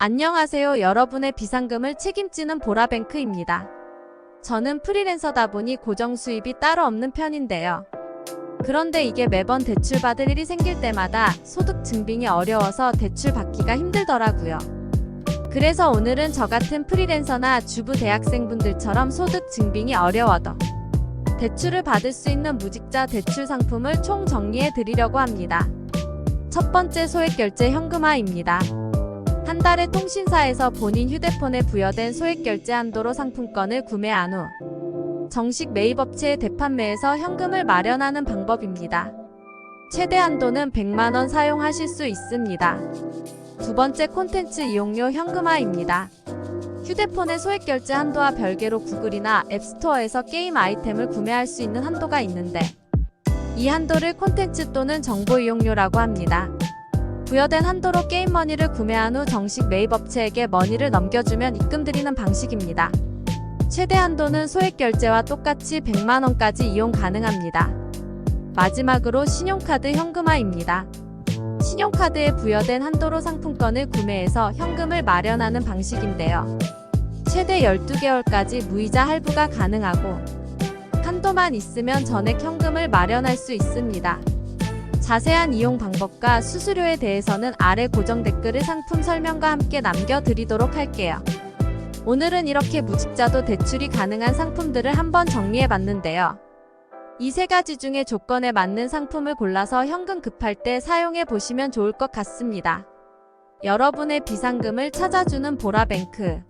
안녕하세요. 여러분의 비상금을 책임지는 보라뱅크입니다. 저는 프리랜서다 보니 고정 수입이 따로 없는 편인데요. 그런데 이게 매번 대출 받을 일이 생길 때마다 소득 증빙이 어려워서 대출 받기가 힘들더라고요. 그래서 오늘은 저 같은 프리랜서나 주부 대학생분들처럼 소득 증빙이 어려워도 대출을 받을 수 있는 무직자 대출 상품을 총 정리해 드리려고 합니다. 첫 번째 소액 결제 현금화입니다. 한 달에 통신사에서 본인 휴대폰에 부여된 소액 결제 한도로 상품권을 구매한 후 정식 매입업체의 대판매에서 현금을 마련하는 방법입니다. 최대 한도는 100만 원 사용하실 수 있습니다. 두 번째 콘텐츠 이용료 현금화입니다. 휴대폰의 소액 결제 한도와 별개로 구글이나 앱스토어에서 게임 아이템을 구매할 수 있는 한도가 있는데 이 한도를 콘텐츠 또는 정보 이용료라고 합니다. 부여된 한도로 게임 머니를 구매한 후 정식 매입 업체에게 머니를 넘겨주면 입금드리는 방식입니다. 최대 한도는 소액 결제와 똑같이 100만원까지 이용 가능합니다. 마지막으로 신용카드 현금화입니다. 신용카드에 부여된 한도로 상품권을 구매해서 현금을 마련하는 방식인데요. 최대 12개월까지 무이자 할부가 가능하고 한도만 있으면 전액 현금을 마련할 수 있습니다. 자세한 이용 방법과 수수료에 대해서는 아래 고정 댓글을 상품 설명과 함께 남겨드리도록 할게요. 오늘은 이렇게 무직자도 대출이 가능한 상품들을 한번 정리해 봤는데요. 이 세 가지 중에 조건에 맞는 상품을 골라서 현금 급할 때 사용해 보시면 좋을 것 같습니다. 여러분의 비상금을 찾아주는 보라뱅크.